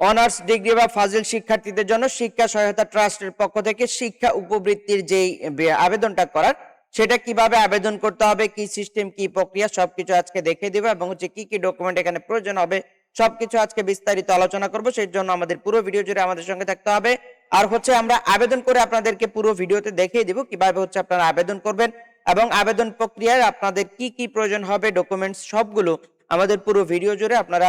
Honours degree বা ফাজিল শিক্ষার্থীদের জন্য শিক্ষা সহায়তা ট্রাস্টের পক্ষ থেকে শিক্ষা উপবৃত্তির যেই আবেদনটা করার, সেটা কীভাবে আবেদন করতে হবে, কি সিস্টেম, কি প্রক্রিয়া, সবকিছু আজকে দেখে দিব এবং হচ্ছে কি কি ডকুমেন্ট এখানে প্রয়োজন হবে, সবকিছু আজকে বিস্তারিত আলোচনা করব, সেই জন্য আমাদের পুরো ভিডিও জুড়ে আমাদের সঙ্গে থাকতে হবে। আর হচ্ছে আমরা আবেদন করে আপনাদেরকে পুরো ভিডিওতে দেখিয়ে দিব কীভাবে হচ্ছে আপনারা আবেদন করবেন এবং আবেদন প্রক্রিয়ায় আপনাদের কি কি প্রয়োজন হবে ডকুমেন্টস সবগুলো আমাদের পুরো ভিডিও জুড়ে আপনারা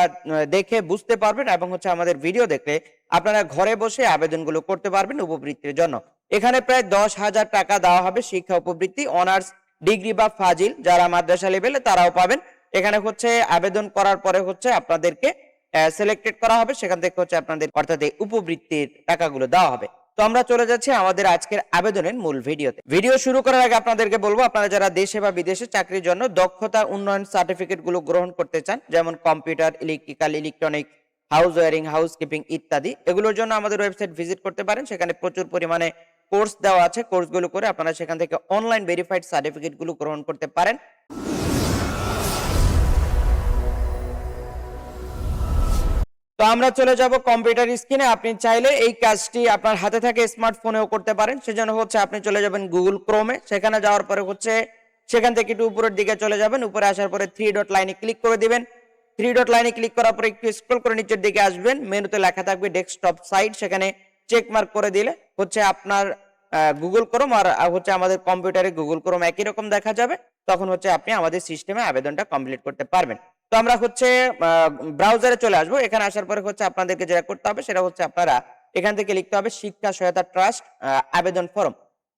দেখে বুঝতে পারবেন এবং হচ্ছে আমাদের ভিডিও দেখলে আপনারা ঘরে বসে আবেদনগুলো করতে পারবেন উপবৃত্তির জন্য। এখানে প্রায় দশ হাজার টাকা দেওয়া হবে শিক্ষা উপবৃত্তি, অনার্স, ডিগ্রি বা ফাজিল, যারা মাদ্রাসা লেভেলে তারাও পাবেন। এখানে হচ্ছে আবেদন করার পরে হচ্ছে আপনাদেরকে সিলেক্টেড করা হবে। সেখান থেকে হচ্ছে আপনাদের অর্থাৎ উপবৃত্তির টাকাগুলো দেওয়া হবে। তো আমরা চলে যাচ্ছি আমাদের আজকের আবেদনের মূল ভিডিওতে। ভিডিও শুরু করার আগে আপনাদেরকে বলব, আপনারা যারা দেশে বা বিদেশে চাকরির জন্য দক্ষতা উন্নয়ন সার্টিফিকেটগুলো গ্রহণ করতে চান, যেমন computer electrical electronic house wiring housekeeping ইত্যাদি, এগুলোর জন্য আমাদের ওয়েবসাইট ভিজিট করতে পারেন। সেখানে প্রচুর পরিমাণে কোর্স দেওয়া আছে। কোর্সগুলো করে আপনারা সেখান থেকে অনলাইন ভেরিফাইড সার্টিফিকেটগুলো গ্রহণ করতে পারেন। তো আমরা চলে যাব কম্পিউটার স্ক্রিনে আপনি চাইলে এই কাজটি আপনার হাতে থাকে স্মার্টফোনেও করতে পারেন। সেজন্য হচ্ছে আপনি চলে যাবেন গুগল ক্রোমে সেখানে যাওয়ার পরে হচ্ছে সেখান থেকে একটু উপরের দিকে চলে যাবেন। উপরে আসার পরে থ্রি ডট লাইনে ক্লিক করে দিবেন। থ্রি ডট লাইনে ক্লিক করার পরে একটু স্ক্রল করে নিচের দিকে আসবেন। মেনুতে লেখা থাকবে ডেস্কটপ সাইট সেখানে চেক মার্ক করে দিলে হচ্ছে আপনার গুগল ক্রোম আর হচ্ছে আমাদের কম্পিউটারে গুগল ক্রোম একই রকম দেখা যাবে। তখন হচ্ছে আপনি আমাদের সিস্টেমে আবেদনটা কমপ্লিট করতে পারবেন। তো আমরা হচ্ছে ব্রাউজারে চলে আসব। এখানে আসার পরে হচ্ছে আপনাদেরকে যেটা করতে হবে, সেটা হচ্ছে আপনারা এখান থেকে লিখতে হবে শিক্ষা সহায়তা ট্রাস্ট আবেদন ফর্ম।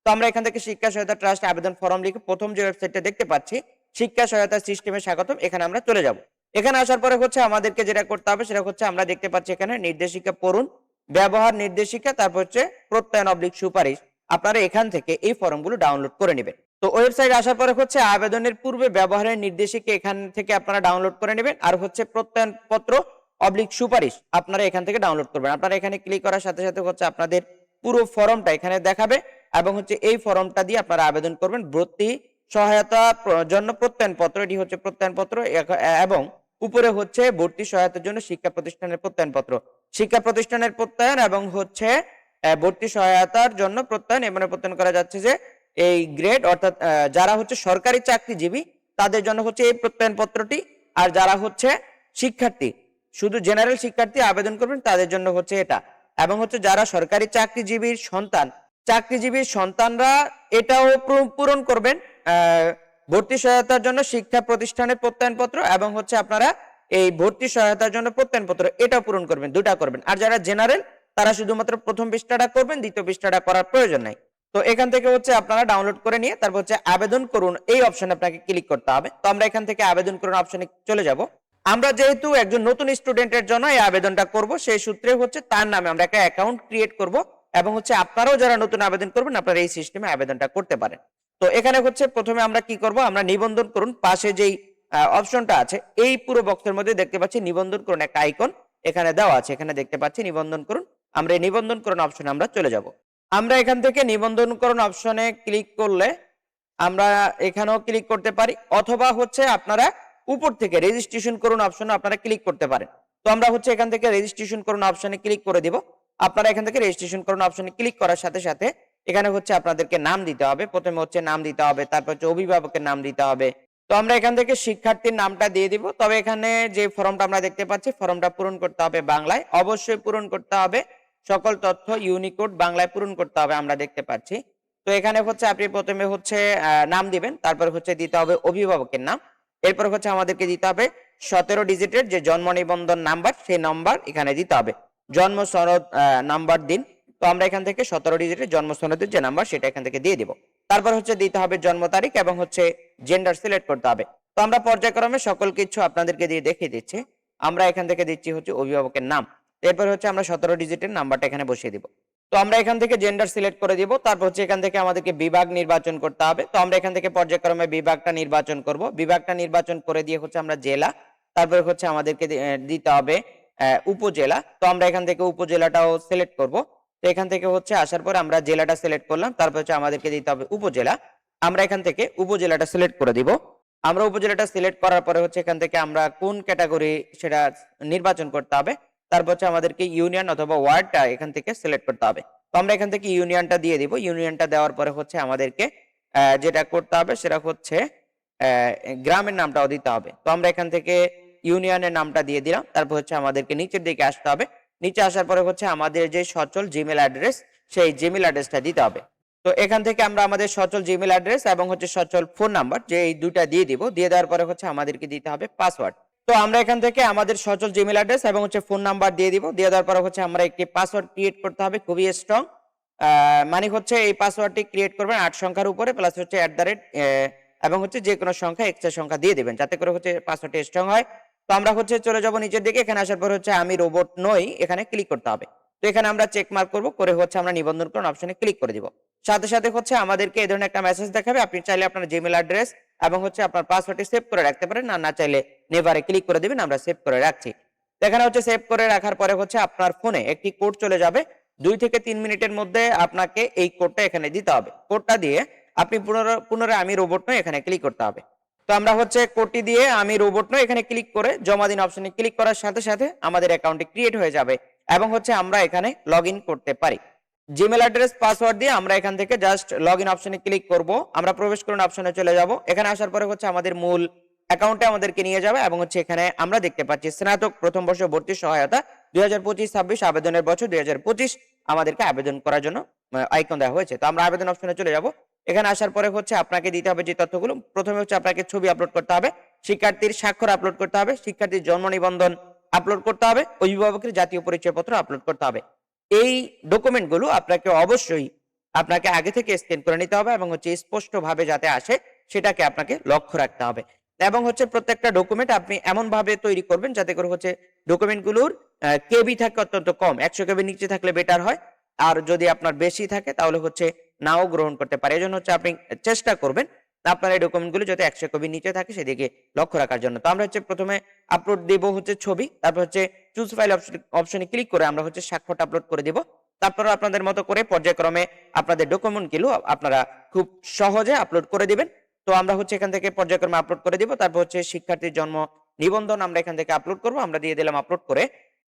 তো আমরা এখান থেকে শিক্ষা সহায়তা ট্রাস্ট, আবেদন ফর্ম লিখে প্রথম যে ওয়েবসাইটটা দেখতে পাচ্ছি, শিক্ষা সহায়তা সিস্টেমে স্বাগতম। এখানে আমরা চলে যাব। এখানে আসার পরে হচ্ছে আমাদেরকে যেটা করতে হবে, সেটা হচ্ছে আমরা দেখতে পাচ্ছি এখানে নির্দেশিকা পড়ুন, ব্যবহার নির্দেশিকা, তারপর হচ্ছে প্রত্যয়ন অবলিক সুপারিশ। আপনারা এখান থেকে এই ফর্মগুলো ডাউনলোড করে নেবেন। তো ওয়েবসাইট আসার পরে হচ্ছে আবেদনের পূর্বে ব্যবহারের নির্দেশিকা এখান থেকে আপনারা ডাউনলোড করে নেবেন। আর হচ্ছে প্রত্যয়ন পত্র অবলিক সুপারিশ আপনারা এখান থেকে ডাউনলোড করবেন। আপনারা এখানে ক্লিক করার সাথে সাথে হচ্ছে আপনাদের পুরো ফর্মটা এখানে দেখাবে এবং হচ্ছে এই ফর্মটা দিয়ে আপনারা আবেদন করবেন। ভর্তি সহায়তা জন্য প্রত্যয়ন পত্র এটি হচ্ছে প্রত্যয়ন পত্র এবং উপরে হচ্ছে ভর্তি সহায়তার জন্য শিক্ষা প্রতিষ্ঠানের প্রত্যয়ন পত্র শিক্ষা প্রতিষ্ঠানের প্রত্যয়ন এবং হচ্ছে ভর্তি সহায়তার জন্য প্রত্যয়ন এমন প্রত্যয়ন করা যাচ্ছে যে এই গ্রেড অর্থাৎ যারা হচ্ছে সরকারি চাকরিজীবী, তাদের জন্য হচ্ছে এই প্রত্যয়ন পত্রটি আর যারা হচ্ছে শিক্ষার্থী, শুধু জেনারেল শিক্ষার্থী আবেদন করবেন, তাদের জন্য হচ্ছে এটা। এবং হচ্ছে যারা সরকারি চাকরিজীবীর সন্তান, চাকরিজীবীর সন্তানরা এটাও পূরণ করবেন ভর্তি সহায়তার জন্য শিক্ষা প্রতিষ্ঠানের প্রত্যয়নপত্র এবং হচ্ছে আপনারা এই ভর্তি সহায়তার জন্য প্রত্যয়নপত্র, এটাও পূরণ করবেন, দুটা করবেন। আর যারা জেনারেল তারা শুধুমাত্র প্রথম পৃষ্ঠাটা করবেন, দ্বিতীয় পৃষ্ঠাটা করার প্রয়োজন নাই। তো এখান থেকে হচ্ছে আপনারা ডাউনলোড করে নিয়ে তারপর হচ্ছে আবেদন করুন। এই অপশনে আপনাকে ক্লিক করতে হবে। তো আমরা এখান থেকে আবেদন করুন অপশনে চলে যাব। আমরা যেহেতু একজন নতুন স্টুডেন্টের জন্য এই আবেদনটা করব, সেই সূত্রে হচ্ছে তার নামে আমরা একটা অ্যাকাউন্ট ক্রিয়েট করব এবং হচ্ছে আপনারাও যারা নতুন আবেদন করবেন, আপনারা এই সিস্টেমে আবেদনটা করতে পারেন। তো এখানে হচ্ছে প্রথমে আমরা কি করব? আমরা নিবন্ধন করুন। পাশে যেই অপশনটা আছে, এই পুরো বক্সের মধ্যে দেখতে পাচ্ছি নিবন্ধন করুন একটা আইকন এখানে দেওয়া আছে, এখানে দেখতে পাচ্ছি নিবন্ধন করুন। আমরা এই নিবন্ধন করুন অপশনে আমরা চলে যাব। আমরা এখান থেকে নিবন্ধন করুন অপশনে ক্লিক করলে আমরা এখানেও ক্লিক করতে পারি, অথবা হচ্ছে আপনারা উপর থেকে রেজিস্ট্রেশন করুন অপশনে আপনারা ক্লিক করতে পারেন। তো আমরা হচ্ছে এখান থেকে রেজিস্ট্রেশন করুন অপশনে ক্লিক করে দিব। আপনারা এখান থেকে রেজিস্ট্রেশন করুন অপশনে ক্লিক করার সাথে সাথে এখানে হচ্ছে আপনাদেরকে নাম দিতে হবে। প্রথমে হচ্ছে নাম দিতে হবে, তারপর হচ্ছে অভিভাবকের নাম দিতে হবে। তো আমরা এখান থেকে শিক্ষার্থীর নামটা দিয়ে দিব। তবে এখানে যে ফর্মটা আমরা দেখতে পাচ্ছি, ফর্মটা পূরণ করতে হবে বাংলায়। অবশ্যই পূরণ করতে হবে। সকল তথ্য ইউনিকোড বাংলায় পূরণ করতে হবে আমরা দেখতে পাচ্ছি। তো এখানে হচ্ছে আপনি প্রথমে হচ্ছে নাম দিবেন, তারপর হচ্ছে দিতে হবে অভিভাবকের নাম। এরপর হচ্ছে আমাদেরকে দিতে হবে সতেরো ডিজিটের যে জন্ম নিবন্ধন নাম্বার, সেই নাম্বার এখানে দিতে হবে। জন্ম সনদ নাম্বার দিন। তো আমরা এখান থেকে সতেরো ডিজিটের জন্ম সনদের যে নাম্বার, সেটা এখান থেকে দিয়ে দিব। তারপর হচ্ছে দিতে হবে জন্ম তারিখ এবং হচ্ছে জেন্ডার সিলেক্ট করতে হবে। তো আমরা পর্যায়ক্রমে সকল কিছু আপনাদেরকে দিয়ে দেখিয়ে দিচ্ছি। আমরা এখান থেকে দিচ্ছি হচ্ছে অভিভাবকের নাম। এরপর হচ্ছে আমরা সতেরো ডিজিটের নাম্বারটা এখানে বসিয়ে দিব। তো আমরা এখান থেকে জেন্ডার সিলেক্ট করে দিব, তারপর হচ্ছে এখান থেকে আমাদেরকে বিভাগ নির্বাচন করতে হবে। তো আমরা এখান থেকে পর্যায়ক্রমে বিভাগটা নির্বাচন করব। বিভাগটা নির্বাচন করে দিয়ে হচ্ছে আমরা জেলা, তারপরে হচ্ছে আমাদেরকে দিতে হবে উপজেলা। তো আমরা এখান থেকে উপজেলাটাও সিলেক্ট করব। তো এখান থেকে হচ্ছে আসার পর আমরা জেলাটা সিলেক্ট করলাম, তারপর হচ্ছে আমাদেরকে দিতে হবে উপজেলা। আমরা এখান থেকে উপজেলাটা সিলেক্ট করে দিব। আমরা উপজেলাটা সিলেক্ট করার পরে হচ্ছে এখান থেকে আমরা কোন ক্যাটাগরি সেটা নির্বাচন করতে হবে। তারপর হচ্ছে আমাদেরকে ইউনিয়ন অথবা ওয়ার্ডটা এখান থেকে সিলেক্ট করতে হবে। তো আমরা এখান থেকে ইউনিয়নটা দিয়ে দিব। ইউনিয়নটা দেওয়ার পরে হচ্ছে আমাদেরকে যেটা করতে হবে সেটা হচ্ছে গ্রামের নামটাও দিতে হবে। তো আমরা এখান থেকে ইউনিয়নের নামটা দিয়ে দিলাম। তারপর হচ্ছে আমাদেরকে নিচের দিকে আসতে হবে। নিচে আসার পরে হচ্ছে আমাদের যে সচল জিমেল অ্যাড্রেস সেই জিমেল অ্যাড্রেসটা দিতে হবে। তো এখান থেকে আমরা আমাদের সচল জিমেল অ্যাড্রেস এবং হচ্ছে সচল ফোন নাম্বার যে এই দুটা দিয়ে দিব। দিয়ে দেওয়ার পরে হচ্ছে আমাদেরকে দিতে হবে পাসওয়ার্ড তো আমরা এখান থেকে আমাদের সচল জিমেল অ্যাড্রেস এবং হচ্ছে ফোন নাম্বার দিয়ে দিব। দিয়ে দেওয়ার পরে হচ্ছে আমরা একটি পাসওয়ার্ড ক্রিয়েট করতে হবে, খুবই স্ট্রং মানে হচ্ছে এই পাসওয়ার্ডটি ক্রিয়েট করবেন আট সংখ্যার উপরে প্লাস হচ্ছে অ্যাট দ্য রেট এবং হচ্ছে যে কোনো সংখ্যা এক্সট্রা সংখ্যা দিয়ে দিবেন, যাতে করে হচ্ছে পাসওয়ার্ডটি স্ট্রং হয়। তো আমরা হচ্ছে চলে যাব নিচের দিকে, এখানে আসার পর হচ্ছে আমি রোবট নই, এখানে ক্লিক করতে হবে। তো এখানে আমরা চেক মার্ক করব, করে হচ্ছে আমরা নিবন্ধন করুন অপশনে ক্লিক করে দিব। সাথে সাথে হচ্ছে আমাদেরকে এই ধরনের একটা মেসেজ দেখাবে, আপনি চাইলে আপনার জিমেল অ্যাড্রেস এবং হচ্ছে আপনার পাসওয়ার্ডটি সেভ করে রাখতে পারেন। না না চাইলে নেভারে ক্লিক করে দিবেন, আমরা সেভ করে রাখছি। এখানে হচ্ছে সেভ করে রাখার পরে হচ্ছে আপনার ফোনে একটি কোড চলে যাবে। দুই থেকে তিন মিনিটের মধ্যে আপনাকে এই কোডটা এখানে দিতে হবে। কোডটা দিয়ে আপনি পুনরায় পুনরায় আমি রোবট নয়, এখানে ক্লিক করতে হবে। তো আমরা হচ্ছে কোডটি দিয়ে আমি রোবট নয়, এখানে ক্লিক করে জমা দিন অপশনে ক্লিক করার সাথে সাথে আমাদের অ্যাকাউন্টটি ক্রিয়েট হয়ে যাবে এবং হচ্ছে আমরা এখানে লগ করতে পারি। জিমেল অ্যাড্রেস পাসওয়ার্ড দিয়ে আমরা এখান থেকে জাস্ট লগ ইন অপশনে ক্লিক করব। আমরা প্রবেশ করুন অপশনে চলে যাব। এখানে আসার পরে হচ্ছে আমাদের মূল অ্যাকাউন্টে আমাদেরকে নিয়ে যাবে এবং হচ্ছে এখানে আমরা দেখতে পাচ্ছি স্নাতক প্রথম বর্ষ ভর্তি সহায়তা দুই হাজার পঁচিশ, ছাব্বিশ আবেদনের বছর দুই হাজার পঁচিশ আমাদেরকে আবেদন করার জন্য আইকন দেওয়া হয়েছে। তো আমরা আবেদন অপশনে চলে যাব। এখানে আসার পরে হচ্ছে আপনাকে দিতে হবে যে তথ্যগুলো। প্রথমে হচ্ছে আপনাকে ছবি আপলোড করতে হবে, শিক্ষার্থীর স্বাক্ষর আপলোড করতে হবে, শিক্ষার্থীর জন্ম নিবন্ধন আপলোড করতে হবে, অভিভাবকের জাতীয় পরিচয়পত্র আপলোড করতে হবে। এই ডকুমেন্টগুলো আপনাকে অবশ্যই আপনাকে আগে থেকে স্ক্যান করে নিতে হবে এবং হচ্ছে স্পষ্টভাবে যাতে আসে, সেটাকে আপনাকে লক্ষ্য রাখতে হবে। এবং হচ্ছে প্রত্যেকটা ডকুমেন্ট আপনি এমন ভাবে তৈরি করবেন যাতে করে হচ্ছে ডকুমেন্টগুলোর কেবি থাকে অত্যন্ত কম। একশো কেবি নিচে থাকলে বেটার হয়। আর যদি আপনার বেশি থাকে, তাহলে হচ্ছে নাও গ্রহণ করতে পারে। এই জন্য হচ্ছে আপনি চেষ্টা করবেন আপনার এই ডকুমেন্টগুলো যাতে একশো কপি নিচে থাকে সেদিকে লক্ষ্য রাখার জন্য। তো আমরা হচ্ছে প্রথমে আপলোড দেব হচ্ছে ছবি, তারপর হচ্ছে চুজ ফাইল অপশনে ক্লিক করে আমরা হচ্ছে স্বাক্ষরটা আপলোড করে দিব। তারপর আপনাদের মতো করে পর্যায়ক্রমে আপনাদের ডকুমেন্টগুলো আপনারা খুব সহজে আপলোড করে দিবেন। তো আমরা হচ্ছে এখান থেকে পর্যায়ক্রমে আপলোড করে দিব, তারপর হচ্ছে শিক্ষার্থীর জন্ম নিবন্ধন আমরা এখান থেকে আপলোড করব, আমরা দিয়ে দিলাম আপলোড করে।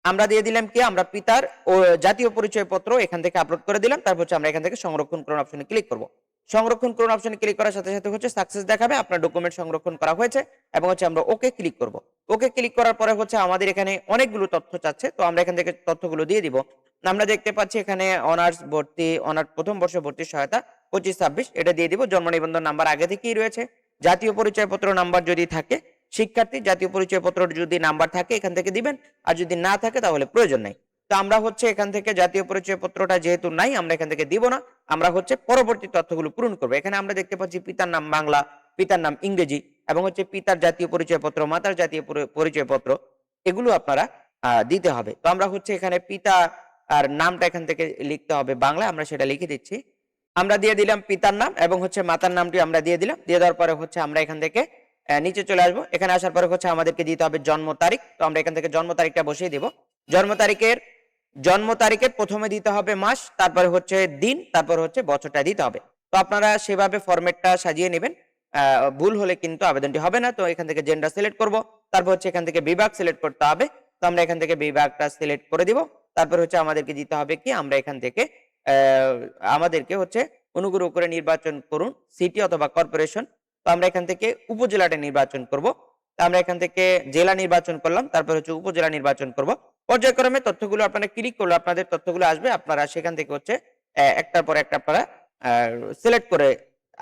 আমরা দিয়ে দিলাম কি? আমরা পিতার ও জাতীয় পরিচয় পত্র এখান থেকে আপলোড করে দিলাম, তারপর হচ্ছে আমরা এখান থেকে সংরক্ষণ করুন অপশনে ক্লিক করব। সংরক্ষণ করুন অপশনে ক্লিক করার সাথে সাথে হচ্ছে সাকসেস দেখাবে, আপনার ডকুমেন্ট সংরক্ষণ করা হয়েছে এবং হচ্ছে আমরা ওকে ক্লিক করব। ওকে ক্লিক করার পরে হচ্ছে আমাদের এখানে অনেকগুলো তথ্য চাচ্ছে, তো আমরা এখান থেকে তথ্যগুলো দিয়ে দিব। আমরা দেখতে পাচ্ছি এখানে অনার্স ভর্তি অনার্স প্রথম বর্ষ ভর্তি সহায়তা, পঁচিশ, ছাব্বিশ, এটা দিয়ে দিব। জন্ম নিবন্ধন নাম্বার আগে থেকেই রয়েছে। জাতীয় পরিচয়পত্র নাম্বার যদি থাকে, শিক্ষার্থী জাতীয় পরিচয়পত্র যদি নাম্বার থাকে, এখান থেকে দিবেন। আর যদি না থাকে, তাহলে প্রয়োজন নেই। তো আমরা হচ্ছে এখান থেকে জাতীয় পরিচয় পত্রটা যেহেতু নাই, আমরা এখান থেকে দিব না। আমরা হচ্ছে পরবর্তী তথ্যগুলো পূরণ করব। এখানে আমরা দেখতে পাচ্ছি পিতার নাম বাংলা, পিতার নাম ইংরেজি এবং হচ্ছে পিতার জাতীয় পরিচয় পত্র মাতার জাতীয় পরিচয় পত্র এগুলো আপনারা দিতে হবে। তো আমরা হচ্ছে এখানে পিতা আর নামটা এখান থেকে লিখতে হবে বাংলা, আমরা সেটা লিখে দিচ্ছি। আমরা দিয়ে দিলাম পিতার নাম এবং হচ্ছে মাতার নামটি আমরা দিয়ে দিলাম। দিয়ে দেওয়ার পরে হচ্ছে আমরা এখান থেকে নিচে চলে আসব। এখানে আসার পরে হচ্ছে আমাদেরকে দিতে হবে জন্ম তারিখ। তো আমরা এখান থেকে জন্ম তারিখটা বসিয়ে দিব। জন্ম তারিখের জন্ম তারিখের প্রথমে দিতে হবে মাস, তারপরে হচ্ছে দিন, তারপর হচ্ছে বছরটা দিতে হবে। তো আপনারা সেভাবে ফরম্যাটটা সাজিয়ে নেবেন। ভুল হলে কিন্তু আবেদনটি হবে না। তো এখান থেকে জেন্ডার সিলেক্ট করব। তারপর হচ্ছে এখান থেকে বিভাগ সিলেক্ট করতে হবে। তো আমরা এখান থেকে বিভাগটা সিলেক্ট করে দিব। তারপর হচ্ছে আমাদেরকে দিতে হবে কি? আমরা এখান থেকে আমাদেরকে হচ্ছে অনুগ্রহ করে নির্বাচন করুন। সিটি অথবা কর্পোরেশন তো আমরা এখান থেকে উপজেলাটা নির্বাচন করব। তো আমরা এখান থেকে জেলা নির্বাচন করলাম। তারপর হচ্ছে উপজেলা নির্বাচন করব। পর্যায়ক্রমে তথ্যগুলো আপনারা ক্লিক করলে আপনাদের তথ্যগুলো আসবে, আপনারা সেখান থেকে হচ্ছে একটার পর একটা আপনারা সিলেক্ট করে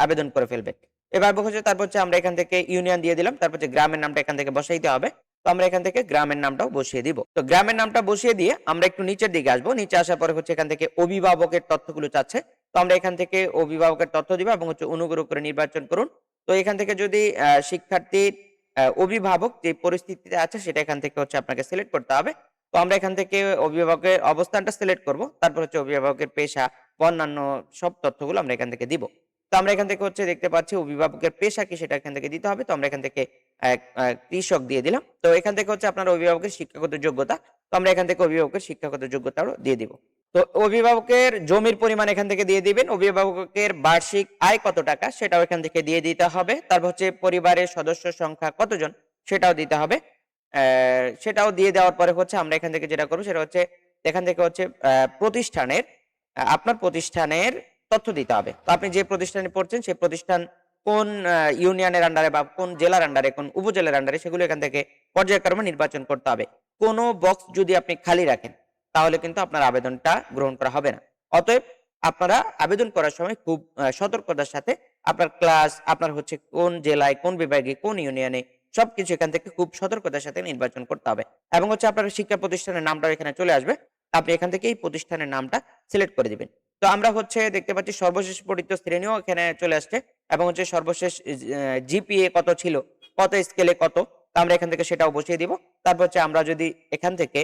আবেদন করে ফেলবেন। এবার হচ্ছে তারপর হচ্ছে আমরা এখান থেকে ইউনিয়ন দিয়ে দিলাম, তারপর হচ্ছে গ্রামের নামটা এখান থেকে বসাইতে হবে। তো আমরা এখান থেকে গ্রামের নামটাও বসিয়ে দিব। তো গ্রামের নামটা বসিয়ে দিয়ে আমরা একটু নিচের দিকে আসব, নিচে আসার পরে হচ্ছে এখান থেকে অভিভাবকের তথ্যগুলো চাচ্ছে। তো আমরা এখান থেকে অভিভাবকের তথ্য দিব এবং হচ্ছে অনুগ্রহ করে নির্বাচন করুন। তো এখান থেকে যদি শিক্ষার্থীর অভিভাবক যে পরিস্থিতিতে আছে সেটা এখান থেকে হচ্ছে আপনাকে সিলেক্ট করতে হবে। তো আমরা এখান থেকে অভিভাবকের অবস্থানটা সিলেক্ট করব। তারপর হচ্ছে অভিভাবকের পেশা, অন্যান্য সব তথ্যগুলো আমরা এখান থেকে দিব। তো আমরা এখান থেকে হচ্ছে দেখতে পাচ্ছি অভিভাবকের পেশা কি সেটা এখান থেকে দিতে হবে। তো আমরা এখান থেকে কৃষক দিয়ে দিলাম। তো এখান থেকে হচ্ছে আপনার অভিভাবকের শিক্ষাগত যোগ্যতা, তো আমরা এখান থেকে অভিভাবকের শিক্ষাগত যোগ্যতাও দিয়ে দিব। তো অভিভাবকের জমির পরিমাণ এখান থেকে দিয়ে দিবেন। অভিভাবকের বার্ষিক আয় কত টাকা সেটাও এখান থেকে দিয়ে দিতে হবে। তারপর হচ্ছে পরিবারের সদস্য সংখ্যা কতজন সেটাও দিতে হবে। সেটাও দিয়ে দেওয়ার পরে হচ্ছে আমরা এখান থেকে যেটা করব সেটা হচ্ছে, এখান থেকে হচ্ছে প্রতিষ্ঠানের আপনার প্রতিষ্ঠানের তথ্য দিতে হবে। তো আপনি যে প্রতিষ্ঠানে পড়ছেন সেই প্রতিষ্ঠান কোন ইউনিয়নের আন্ডারে বা কোন জেলার আন্ডারে কোন উপজেলার আন্ডারে সেগুলো এখান থেকে পর্যায়ক্রমে নির্বাচন করতে হবে। কোনো বক্স যদি আপনি খালি রাখেন, তাহলে কিন্তু আপনার আবেদনটা গ্রহণ করা হবে না। অতএব আপনারা আবেদন করার সময় খুব সতর্কতার সাথে আপনার ক্লাস আপনার হচ্ছে কোন জেলায়, কোন বিভাগে, কোন ইউনিয়নে সবকিছু এখান থেকে খুব সতর্কতার সাথে নির্বাচন করতে হবে। এবং হচ্ছে আপনার শিক্ষা প্রতিষ্ঠানের নামটা এখানে চলে আসবে। আপনি এখান থেকে এই প্রতিষ্ঠানের নামটা সিলেক্ট করে দিবেন। তো আমরা হচ্ছে দেখতে পাচ্ছি সর্বশেষ পঠিত শ্রেণীও এখানে চলে আসছে এবং হচ্ছে সর্বশেষ জিপিএ কত ছিল, কত স্কেলে কত, তো আমরা এখান থেকে সেটাও বসিয়ে দিব। তারপর হচ্ছে আমরা যদি এখান থেকে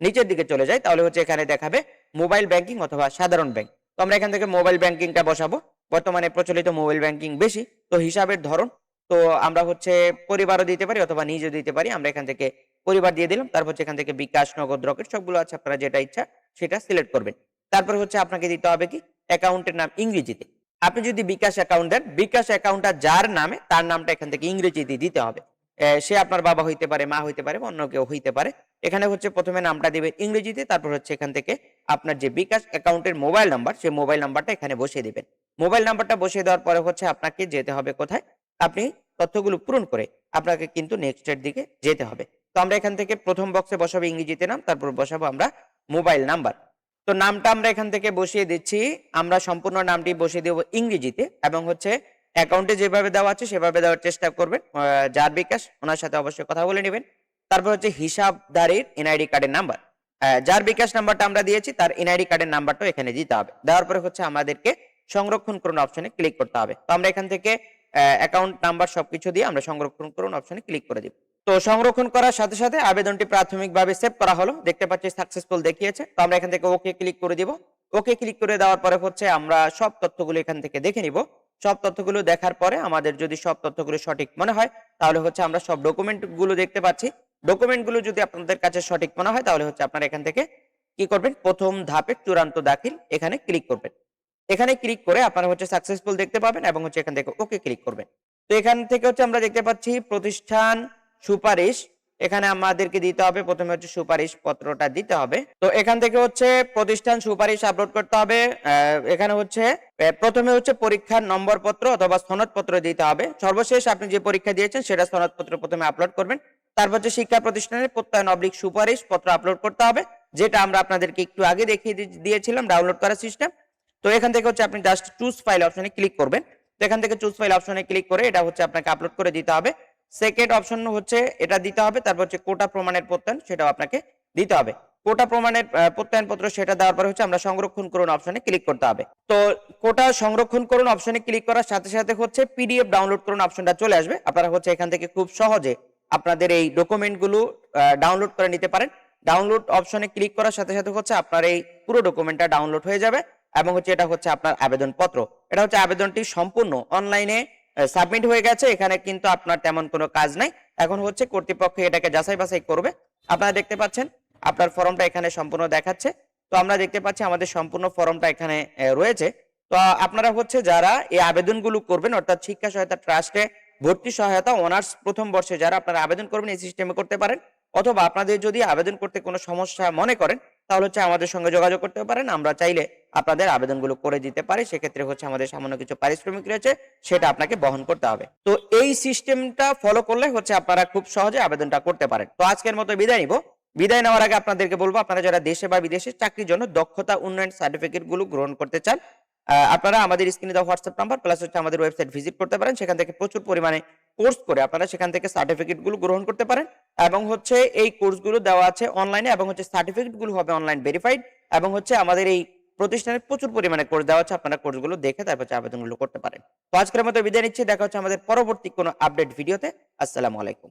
নিচের দিকে চলে যাই, তাহলে হচ্ছে এখানে দেখাবে মোবাইল ব্যাংকিং অথবা সাধারণ ব্যাংক তো আমরা এখান থেকে মোবাইল ব্যাংকিংটা বসাবো। বর্তমানে প্রচলিত মোবাইল ব্যাংকিং বেশি, তো হিসাবের ধরন তো আমরা হচ্ছে পরিবারও দিতে পারি অথবা নিজে দিতে পারি। আমরা এখান থেকে পরিবার দিয়ে দিলাম। তারপর হচ্ছে এখান থেকে বিকাশ, নগদ, রকেট সবগুলো আছে, আপনারা যেটা ইচ্ছা সেটা সিলেক্ট করবেন। তারপর হচ্ছে আপনাকে দিতে হবে কি? অ্যাকাউন্টের নাম ইংরেজিতে। আপনি যদি বিকাশ অ্যাকাউন্ট দেন, বিকাশ অ্যাকাউন্টটা যার নামে, তার নামটা এখান থেকে ইংরেজিতে দিতে হবে। সে আপনার বাবা হইতে পারে, মা হইতে পারে অন্য কেউ হইতে পারে। এখানে হচ্ছে প্রথমে নামটা দিবে ইংরেজিতে, তারপর হচ্ছে এখান থেকে আপনার যে বিকাশ অ্যাকাউন্টের মোবাইল নাম্বার সেই মোবাইল নাম্বারটা এখানে বসিয়ে দিবেন। মোবাইল নাম্বারটা বসিয়ে দেওয়ার পরে হচ্ছে আপনাকে যেতে হবে কোথায়? আপনি তথ্যগুলো পূরণ করে আপনাকে কিন্তু নেক্সট এর দিকে যেতে হবে। তো আমরা এখান থেকে প্রথম বক্সে বসাবো, ইংরেজিতে নাম, তারপর বসাবো আমরা মোবাইল নাম্বার তো নামটা আমরা এখান থেকে বসিয়ে দিচ্ছি। আমরা সম্পূর্ণ নামটি বসিয়ে দেবো ইংরেজিতে এবং হচ্ছে অ্যাকাউন্টে যেভাবে দেওয়া আছে সেভাবে দেওয়ার চেষ্টা করবেন। যার বিকাশ, ওনার সাথে অবশ্যই কথা বলে নেবেন। তারপর হচ্ছে হিসাবদারির এনআইডি কার্ডের নাম্বার যার বিকাশ নাম্বারটা আমরা দিয়েছি, তার এনআইডি কার্ডের নাম্বারটাও এখানে দিতে হবে। দেওয়ার পরে হচ্ছে আমাদেরকে সংরক্ষণ করুন অপশনে ক্লিক করতে হবে। তো আমরা এখান থেকে অ্যাকাউন্ট নাম্বার সবকিছু দিয়ে আমরা সংরক্ষণ করুন অপশনে ক্লিক করে দিব। তো সংরক্ষণ করার সাথে সাথে আবেদনটি প্রাথমিকভাবে সেভ করা হলো। দেখতে পাচ্ছি সাকসেসফুল দেখিয়েছে। তো আমরা এখান থেকে ওকে ক্লিক করে দিব। ওকে ক্লিক করে দেওয়ার পরে হচ্ছে আমরা সব তথ্যগুলো এখান থেকে দেখে নিব। সব তথ্যগুলো দেখার পরে আমাদের যদি সব তথ্যগুলো সঠিক মনে হয়, তাহলে হচ্ছে আমরা সব ডকুমেন্টগুলো দেখতে পাচ্ছি। ডকুমেন্টগুলো যদি আপনাদের কাছে সঠিক মনে হয়, তাহলে হচ্ছে আপনারা এখান থেকে কি করবেন? প্রথম ধাপে চূড়ান্ত দাখিল এখানে ক্লিক করবেন। এখানে ক্লিক করে আপনারা হচ্ছে সাকসেসফুল দেখতে পাবেন এবং হচ্ছে এখান থেকে ওকে ক্লিক করবেন। তো এখান থেকে হচ্ছে আমরা দেখতে পাচ্ছি প্রতিষ্ঠান সুপারিশ, এখানে আমাদেরকে দিতে হবে। প্রথমে হচ্ছে সুপারিশ পত্রটা দিতে হবে। তো এখান থেকে হচ্ছে প্রতিষ্ঠান সুপারিশ আপলোড করতে হবে। এখানে হচ্ছে প্রথমে হচ্ছে পরীক্ষার নম্বর পত্র অথবা সনদপত্র দিতে হবে। সর্বশেষ আপনি যে পরীক্ষা দিয়েছেন সেটা সনদপত্র প্রথমে আপলোড করবেন। তারপর হচ্ছে শিক্ষা প্রতিষ্ঠানের প্রত্যয়ন অবলিক সুপারিশ পত্র আপলোড করতে হবে, যেটা আমরা আপনাদেরকে একটু আগে দেখিয়ে দিয়েছিলাম ডাউনলোড করার সিস্টেম তো এখান থেকে হচ্ছে আপনি জাস্ট চুজ ফাইল অপশনে ক্লিক করবেন। তো এখান থেকে চুজ ফাইল অপশনে ক্লিক করে এটা হচ্ছে আপনাকে আপলোড করে দিতে হবে। সেকেন্ড অপশন হচ্ছে এটা দিতে হবে, তারপর হচ্ছে কোটা প্রমাণের প্রত্যয়ন সেটাও আপনাকে দিতে হবে। কোটা প্রমাণের প্রত্যয়ন পত্র সেটা দেওয়ার পরে হচ্ছে আমরা সংরক্ষণ করুন অপশনে ক্লিক করতে হবে। তো কোটা সংরক্ষণ করুন অপশনে ক্লিক করার সাথে সাথে হচ্ছে পিডিএফ ডাউনলোড করুন অপশনটা চলে আসবে। আপনারা হচ্ছে এখান থেকে খুব সহজে আপনাদের এই ডকুমেন্টগুলো ডাউনলোড করে নিতে পারেন। ডাউনলোড অপশনে ক্লিক করার সাথে সাথে হচ্ছে আপনার এই পুরো ডকুমেন্টটা ডাউনলোড হয়ে যাবে। এবং হচ্ছে এটা হচ্ছে আপনার আবেদন পত্র এটা হচ্ছে আবেদনটি সম্পূর্ণ অনলাইনে সাবমিট হয়ে গেছে। এখানে কিন্তু আপনার তেমন কোনো কাজ নাই। এখন হচ্ছে কর্তৃপক্ষ এটাকে যাচাই বাছাই করবে। আপনারা দেখতে পাচ্ছেন, আপনার ফর্মটা এখানে সম্পূর্ণ দেখাচ্ছে। তো আমরা দেখতে পাচ্ছি আমাদের সম্পূর্ণ ফর্মটা এখানে রয়েছে। তো আপনারা হচ্ছে যারা এই আবেদনগুলো করবেন, অর্থাৎ শিক্ষা সহায়তা ট্রাস্টে ভর্তি সহায়তা, অনার্স প্রথম বর্ষে যারা আপনারা আবেদন করবেন, এই সিস্টেমে করতে পারেন। অথবা আপনাদের যদি আবেদন করতে কোনো সমস্যা মনে করেন তাহলে হচ্ছে আমাদের সঙ্গে যোগাযোগ করতে পারেন। আমরা চাইলে আপনাদের আবেদনগুলো করে দিতে পারি। সেক্ষেত্রে হচ্ছে আমাদের সামান্য কিছু পারিশ্রমিক রয়েছে, সেটা আপনাকে বহন করতে হবে। তো এই সিস্টেমটা ফলো করলে হচ্ছে আপনারা খুব সহজে আবেদনটা করতে পারেন। তো আজকের মতো বিদায় নিব। বিদায় নেওয়ার আগে আপনাদেরকে বলব, আপনারা যারা দেশে বা বিদেশে চাকরির জন্য দক্ষতা উন্নয়ন সার্টিফিকেটগুলো গ্রহণ করতে চান আপনারা আমাদের স্ক্রিনে দেওয়া হোয়াটসঅ্যাপ নাম্বার প্লাস হচ্ছে আমাদের ওয়েবসাইট ভিজিট করতে পারেন। সেখান থেকে প্রচুর পরিমাণে কোর্স করে আপনারা সেখান থেকে সার্টিফিকেটগুলো গ্রহণ করতে পারেন এবং হচ্ছে এই কোর্সগুলো দেওয়া আছে অনলাইনে এবং হচ্ছে সার্টিফিকেটগুলো হবে অনলাইন ভেরিফাইড এবং হচ্ছে আমাদের এই প্রতিষ্ঠানে প্রচুর পরিমাণে কোর্স দেওয়া আছে, আপনারা কোর্সগুলো দেখে তারপর আবেদন আবেদনগুলো করতে পারেন। তো আজকের মতো বিদায় নিচ্ছি, দেখা হচ্ছে আমাদের পরবর্তী কোনো আপডেট ভিডিওতে। আসসালামু আলাইকুম।